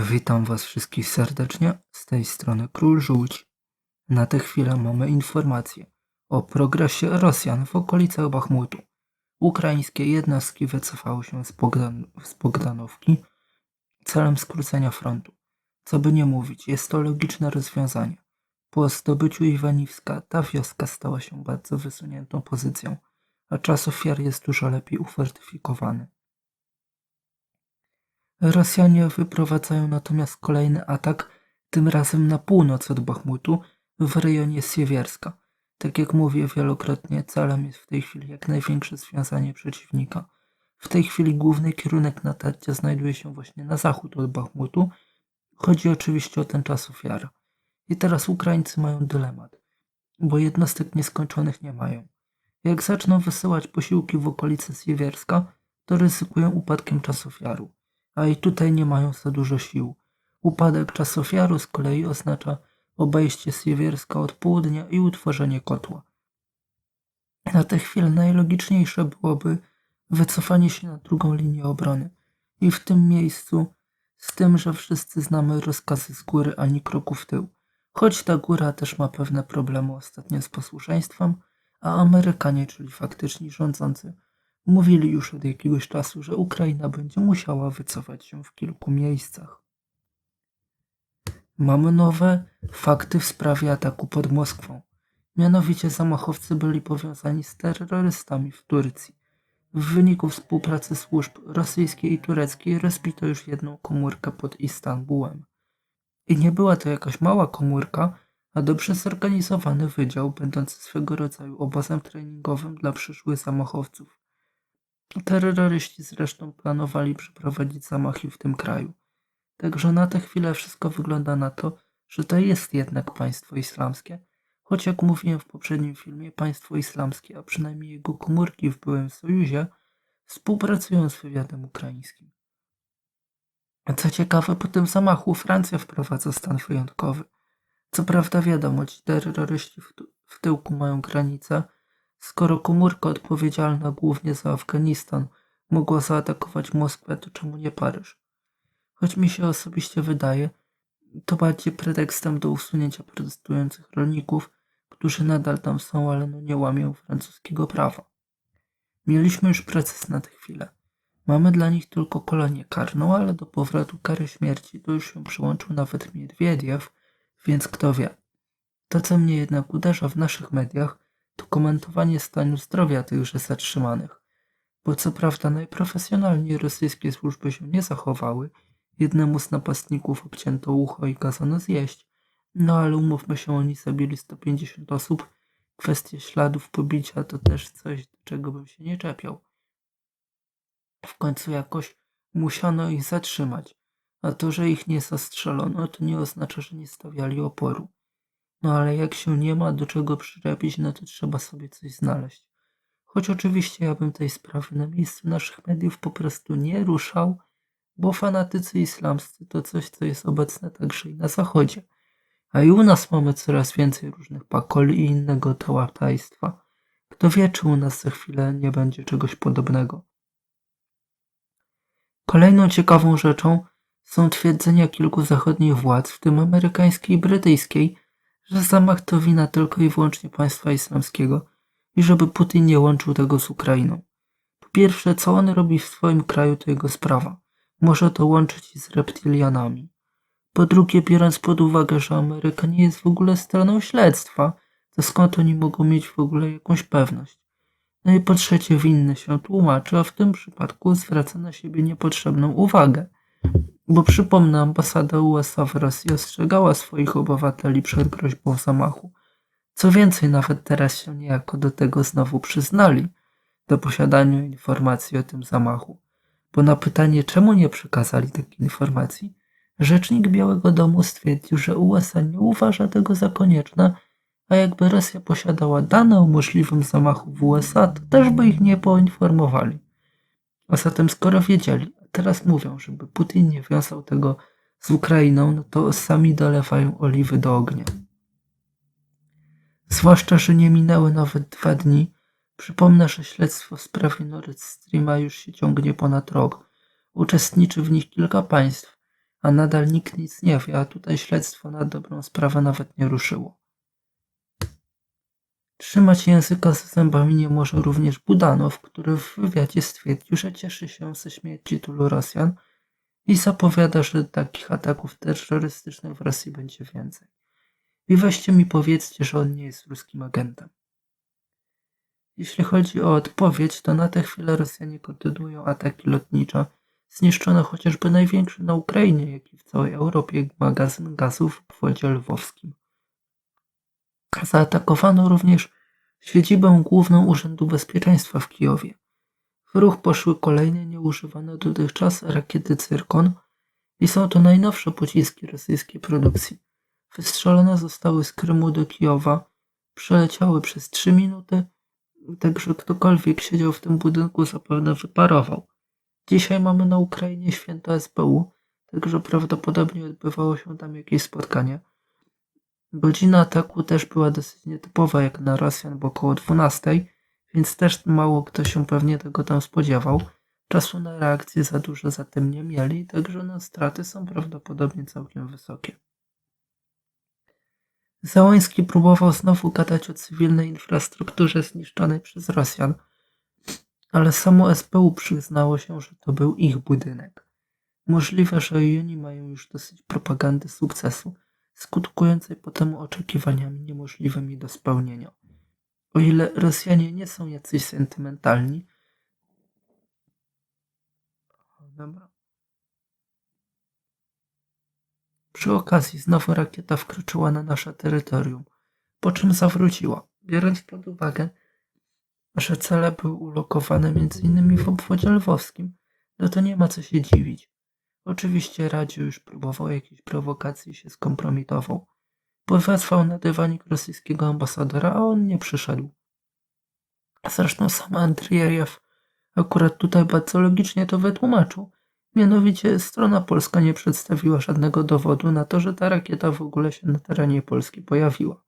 Witam Was wszystkich serdecznie, z tej strony Król Żółć. Na tę chwilę mamy informację o progresie Rosjan w okolicach Bachmutu. Ukraińskie jednostki wycofały się z, Bogdan z Bogdanówki celem skrócenia frontu. Co by nie mówić, jest to logiczne rozwiązanie. Po zdobyciu Iwaniwska ta wioska stała się bardzo wysuniętą pozycją, a czas ofiar jest dużo lepiej ufortyfikowany. Rosjanie wyprowadzają natomiast kolejny atak, tym razem na północ od Bachmutu, w rejonie Siewierska. Tak jak mówię wielokrotnie, celem jest w tej chwili jak największe związanie przeciwnika. W tej chwili główny kierunek natarcia znajduje się właśnie na zachód od Bachmutu. Chodzi oczywiście o ten czas ofiara. I teraz Ukraińcy mają dylemat, bo jednostek nieskończonych nie mają. Jak zaczną wysyłać posiłki w okolice Siewierska, to ryzykują upadkiem czasu ofiaru a i tutaj nie mają za dużo sił. Upadek czasofiaru z kolei oznacza obejście Siewierska od południa i utworzenie kotła. Na tę chwilę najlogiczniejsze byłoby wycofanie się na drugą linię obrony. I w tym miejscu, z tym, że wszyscy znamy rozkazy z góry ani kroku w tył. Choć ta góra też ma pewne problemy ostatnio z posłuszeństwem, a Amerykanie, czyli faktyczni rządzący, Mówili już od jakiegoś czasu, że Ukraina będzie musiała wycofać się w kilku miejscach. Mamy nowe fakty w sprawie ataku pod Moskwą. Mianowicie zamachowcy byli powiązani z terrorystami w Turcji. W wyniku współpracy służb rosyjskiej i tureckiej rozbito już jedną komórkę pod Istanbulem. I nie była to jakaś mała komórka, a dobrze zorganizowany wydział, będący swego rodzaju obozem treningowym dla przyszłych zamachowców. Terroryści zresztą planowali przeprowadzić zamachy w tym kraju. Także na tę chwilę wszystko wygląda na to, że to jest jednak państwo islamskie, choć jak mówiłem w poprzednim filmie, państwo islamskie, a przynajmniej jego komórki w byłym sojuzie, współpracują z wywiadem ukraińskim. Co ciekawe, po tym zamachu Francja wprowadza stan wyjątkowy. Co prawda wiadomo, ci terroryści w, w tyłku mają granicę, Skoro komórka odpowiedzialna głównie za Afganistan mogła zaatakować Moskwę, to czemu nie Paryż? Choć mi się osobiście wydaje, to bardziej pretekstem do usunięcia protestujących rolników, którzy nadal tam są, ale no nie łamią francuskiego prawa. Mieliśmy już proces na tę chwilę. Mamy dla nich tylko kolonię karną, ale do powrotu kary śmierci to już się przyłączył nawet Miedwiediew, więc kto wie. To, co mnie jednak uderza w naszych mediach, to komentowanie stanu zdrowia tychże zatrzymanych, bo co prawda najprofesjonalniej rosyjskie służby się nie zachowały, jednemu z napastników obcięto ucho i kazano zjeść, no ale umówmy się, oni zabili 150 osób, kwestia śladów pobicia to też coś, do czego bym się nie czepiał. W końcu jakoś musiano ich zatrzymać, a to, że ich nie zastrzelono, to nie oznacza, że nie stawiali oporu. No ale jak się nie ma do czego przyczepić, no to trzeba sobie coś znaleźć. Choć oczywiście ja bym tej sprawy na miejscu naszych mediów po prostu nie ruszał, bo fanatycy islamscy to coś, co jest obecne także i na zachodzie. A i u nas mamy coraz więcej różnych pakoli i innego tałapajstwa. Kto wie, czy u nas za chwilę nie będzie czegoś podobnego. Kolejną ciekawą rzeczą są twierdzenia kilku zachodnich władz, w tym amerykańskiej i brytyjskiej, że zamach to wina tylko i wyłącznie państwa islamskiego i żeby Putin nie łączył tego z Ukrainą. Po pierwsze, co on robi w swoim kraju, to jego sprawa. Może to łączyć z reptilianami. Po drugie, biorąc pod uwagę, że Ameryka nie jest w ogóle stroną śledztwa, to skąd oni mogą mieć w ogóle jakąś pewność? No i po trzecie, winny się tłumaczy, a w tym przypadku zwraca na siebie niepotrzebną uwagę. Bo przypomnę, ambasada USA w Rosji ostrzegała swoich obywateli przed groźbą zamachu. Co więcej, nawet teraz się niejako do tego znowu przyznali, do posiadania informacji o tym zamachu. Bo na pytanie, czemu nie przekazali takiej informacji, rzecznik Białego Domu stwierdził, że USA nie uważa tego za konieczne, a jakby Rosja posiadała dane o możliwym zamachu w USA, to też by ich nie poinformowali. A zatem skoro wiedzieli, teraz mówią, żeby Putin nie wiązał tego z Ukrainą, no to sami dolewają oliwy do ognia. Zwłaszcza, że nie minęły nawet dwa dni. Przypomnę, że śledztwo w sprawie Nord Streama już się ciągnie ponad rok. Uczestniczy w nich kilka państw, a nadal nikt nic nie wie, a tutaj śledztwo na dobrą sprawę nawet nie ruszyło. Trzymać języka za zębami nie może również Budanow, który w wywiadzie stwierdził, że cieszy się ze śmierci tylu Rosjan i zapowiada, że takich ataków terrorystycznych w Rosji będzie więcej. I weźcie mi powiedzcie, że on nie jest ruskim agentem. Jeśli chodzi o odpowiedź, to na tę chwilę Rosjanie kontynuują ataki lotnicze. Zniszczono chociażby największy na Ukrainie, jak i w całej Europie magazyn gazu w obwodzie lwowskim. Zaatakowano również siedzibę główną Urzędu Bezpieczeństwa w Kijowie. W ruch poszły kolejne nieużywane dotychczas rakiety Cyrkon i są to najnowsze pociski rosyjskiej produkcji. Wystrzelone zostały z Krymu do Kijowa, przeleciały przez 3 minuty, także ktokolwiek siedział w tym budynku zapewne wyparował. Dzisiaj mamy na Ukrainie święto SBU, także prawdopodobnie odbywało się tam jakieś spotkanie. Godzina ataku też była dosyć nietypowa jak na Rosjan, bo około 12, więc też mało kto się pewnie tego tam spodziewał. Czasu na reakcję za dużo zatem nie mieli, także no, straty są prawdopodobnie całkiem wysokie. Załański próbował znowu gadać o cywilnej infrastrukturze zniszczonej przez Rosjan, ale samo SPU przyznało się, że to był ich budynek. Możliwe, że oni mają już dosyć propagandy sukcesu, skutkującej potem oczekiwaniami niemożliwymi do spełnienia. O ile Rosjanie nie są jacyś sentymentalni, dobra. Przy okazji znowu rakieta wkroczyła na nasze terytorium, po czym zawróciła, biorąc pod uwagę, że cele były ulokowane m.in. w obwodzie lwowskim, no to nie ma co się dziwić. Oczywiście Radziu już próbował jakiejś prowokacji i się skompromitował. Powezwał na dywanik rosyjskiego ambasadora, a on nie przyszedł. Zresztą sam Andriejew akurat tutaj bardzo logicznie to wytłumaczył. Mianowicie strona polska nie przedstawiła żadnego dowodu na to, że ta rakieta w ogóle się na terenie Polski pojawiła.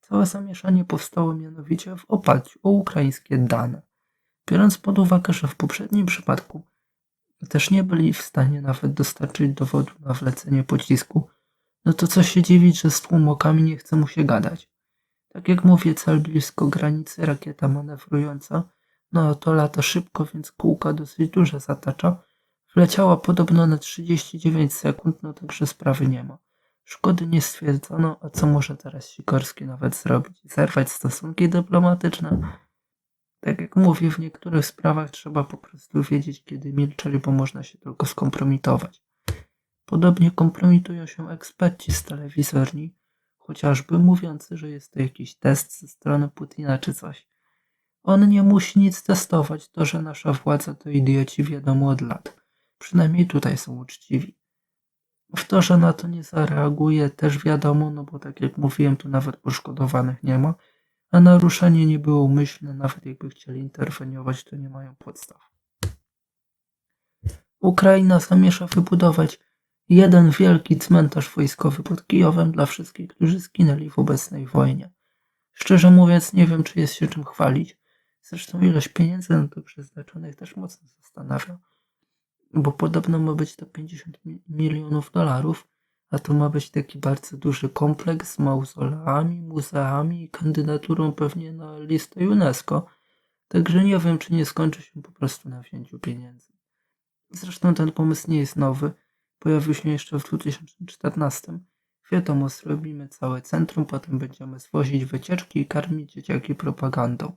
Całe zamieszanie powstało mianowicie w oparciu o ukraińskie dane. Biorąc pod uwagę, że w poprzednim przypadku też nie byli w stanie nawet dostarczyć dowodu na wlecenie pocisku, no to co się dziwić, że z tłumokami nie chce mu się gadać. Tak jak mówię, cel blisko granicy, rakieta manewrująca, no to lata szybko, więc kółka dosyć duże zatacza. Wleciała podobno na 39 sekund, no także sprawy nie ma. Szkody nie stwierdzono, a co może teraz Sikorski nawet zrobić? Zerwać stosunki dyplomatyczne? Tak jak mówię, w niektórych sprawach trzeba po prostu wiedzieć, kiedy milczeli, bo można się tylko skompromitować. Podobnie kompromitują się eksperci z telewizorni, chociażby mówiący, że jest to jakiś test ze strony Putina czy coś. On nie musi nic testować, to że nasza władza to idioci wiadomo od lat. Przynajmniej tutaj są uczciwi. W to, że na to nie zareaguje też wiadomo, no bo tak jak mówiłem, tu nawet poszkodowanych nie ma, a naruszenie nie było umyślne, nawet jakby chcieli interweniować, to nie mają podstaw. Ukraina zamierza wybudować jeden wielki cmentarz wojskowy pod Kijowem dla wszystkich, którzy zginęli w obecnej wojnie. Szczerze mówiąc, nie wiem, czy jest się czym chwalić. Zresztą ilość pieniędzy na to przeznaczonych też mocno zastanawia, bo podobno ma być to 50 milionów dolarów, a to ma być taki bardzo duży kompleks z mauzoleami, muzeami i kandydaturą pewnie na listę UNESCO. Także nie wiem, czy nie skończy się po prostu na wzięciu pieniędzy. Zresztą ten pomysł nie jest nowy. Pojawił się jeszcze w 2014. Wiadomo, zrobimy całe centrum, potem będziemy zwozić wycieczki i karmić dzieciaki propagandą.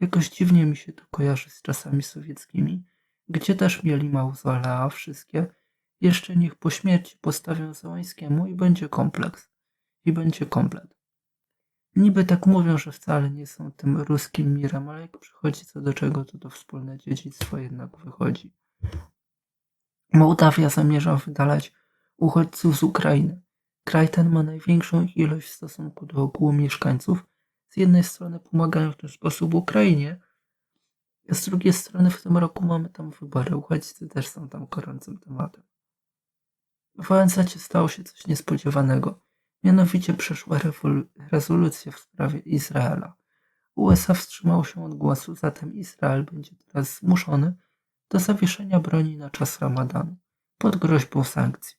Jakoś dziwnie mi się to kojarzy z czasami sowieckimi, gdzie też mieli mauzolea wszystkie, jeszcze niech po śmierci postawią Załańskiemu i będzie kompleks. I będzie komplet. Niby tak mówią, że wcale nie są tym ruskim mirem, ale jak przychodzi co do czego, to to wspólne dziedzictwo jednak wychodzi. Mołdawia zamierza wydalać uchodźców z Ukrainy. Kraj ten ma największą ich ilość w stosunku do ogółu mieszkańców. Z jednej strony pomagają w ten sposób Ukrainie, a z drugiej strony w tym roku mamy tam wybory. Uchodźcy też są tam gorącym tematem. W ONZ stało się coś niespodziewanego. Mianowicie przeszła rezolucja w sprawie Izraela. USA wstrzymało się od głosu, zatem Izrael będzie teraz zmuszony do zawieszenia broni na czas ramadanu pod groźbą sankcji.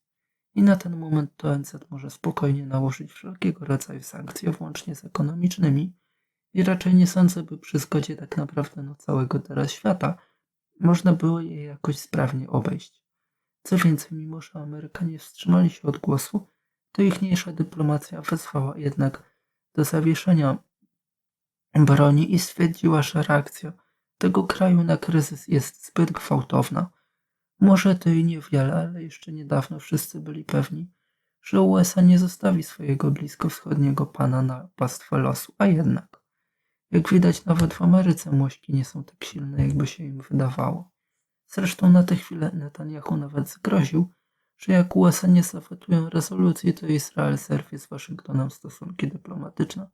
i na ten moment to ONZ może spokojnie nałożyć wszelkiego rodzaju sankcje, włącznie z ekonomicznymi i raczej nie sądzę, by przy zgodzie tak naprawdę no całego teraz świata można było je jakoś sprawnie obejść. Co więcej, mimo że Amerykanie wstrzymali się od głosu, to ichniejsza dyplomacja wezwała jednak do zawieszenia broni i stwierdziła, że reakcja tego kraju na kryzys jest zbyt gwałtowna. Może to i niewiele, ale jeszcze niedawno wszyscy byli pewni, że USA nie zostawi swojego bliskowschodniego pana na pastwę losu, a jednak. Jak widać, nawet w Ameryce mośki nie są tak silne, jakby się im wydawało. Zresztą na tę chwilę Netanyahu nawet zgroził, że jak USA nie zawetoją rezolucji, to Izrael zerwie z Waszyngtonem stosunki dyplomatyczne.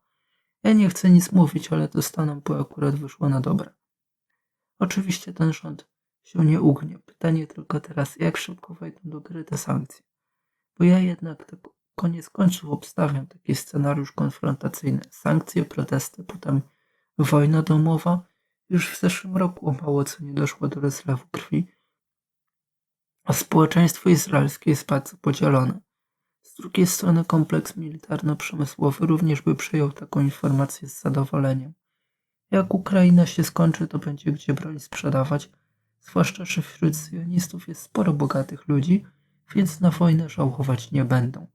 Ja nie chcę nic mówić, ale to stanem po akurat wyszło na dobre. Oczywiście ten rząd się nie ugnie. Pytanie tylko teraz, jak szybko wejdą do gry te sankcje. Bo ja jednak tak koniec końców obstawiam taki scenariusz konfrontacyjny. Sankcje, protesty, potem wojna domowa. Już w zeszłym roku o mało co nie doszło do rozlewu krwi. A społeczeństwo izraelskie jest bardzo podzielone. Z drugiej strony kompleks militarno-przemysłowy również by przyjął taką informację z zadowoleniem. Jak Ukraina się skończy, to będzie gdzie broń sprzedawać, zwłaszcza, że wśród sionistów jest sporo bogatych ludzi, więc na wojnę żałować nie będą.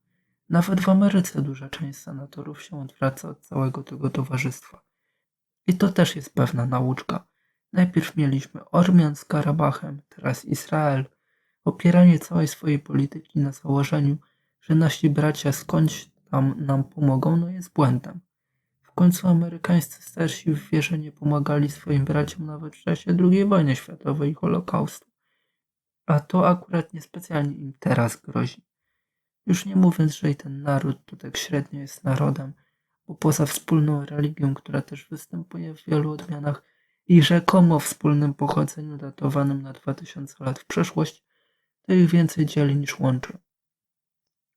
Nawet w Ameryce duża część senatorów się odwraca od całego tego towarzystwa. I to też jest pewna nauczka. Najpierw mieliśmy Ormian z Karabachem, teraz Izrael. Opieranie całej swojej polityki na założeniu, że nasi bracia skądś tam nam pomogą, no jest błędem. W końcu amerykańscy starsi w wierze nie pomagali swoim braciom nawet w czasie II wojny światowej i Holokaustu. A to akurat niespecjalnie im teraz grozi. Już nie mówiąc, że i ten naród tu tak średnio jest narodem, bo poza wspólną religią, która też występuje w wielu odmianach i rzekomo wspólnym pochodzeniu datowanym na 2000 lat w przeszłość, to ich więcej dzieli niż łączy.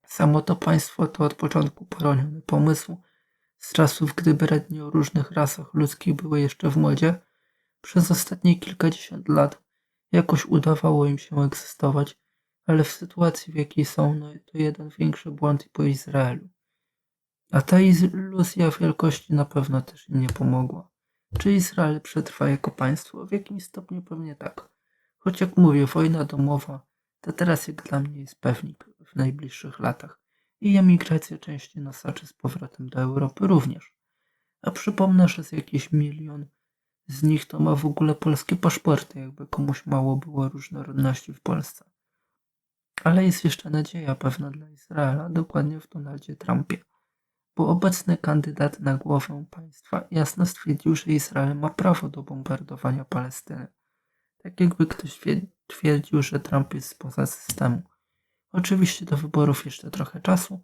Samo to państwo to od początku poroniony pomysł, z czasów, gdy brednie o różnych rasach ludzkich były jeszcze w modzie, przez ostatnie kilkadziesiąt lat jakoś udawało im się egzystować, ale w sytuacji, w jakiej są, no to jeden większy błąd i po Izraelu. A ta iluzja wielkości na pewno też im nie pomogła. Czy Izrael przetrwa jako państwo? W jakimś stopniu pewnie tak. Choć jak mówię, wojna domowa to teraz jak dla mnie jest pewnik w najbliższych latach i emigracja części nosaczy z powrotem do Europy również. A przypomnę, że z jakiś milion z nich to ma w ogóle polskie paszporty, jakby komuś mało było różnorodności w Polsce. Ale jest jeszcze nadzieja pewna dla Izraela, dokładnie w Donaldzie Trumpie, bo obecny kandydat na głowę państwa jasno stwierdził, że Izrael ma prawo do bombardowania Palestyny. Tak jakby ktoś twierdził, że Trump jest spoza systemu. Oczywiście do wyborów jeszcze trochę czasu,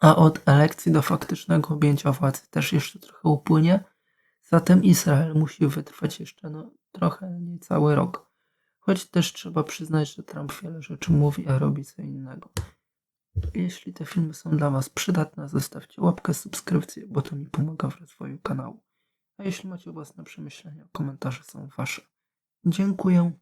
a od elekcji do faktycznego objęcia władzy też jeszcze trochę upłynie, zatem Izrael musi wytrwać jeszcze no, trochę niecały rok. Choć też trzeba przyznać, że Trump wiele rzeczy mówi, a robi co innego. Jeśli te filmy są dla Was przydatne, zostawcie łapkę, subskrypcję, bo to mi pomaga w rozwoju kanału. A jeśli macie własne przemyślenia, komentarze są Wasze. Dziękuję.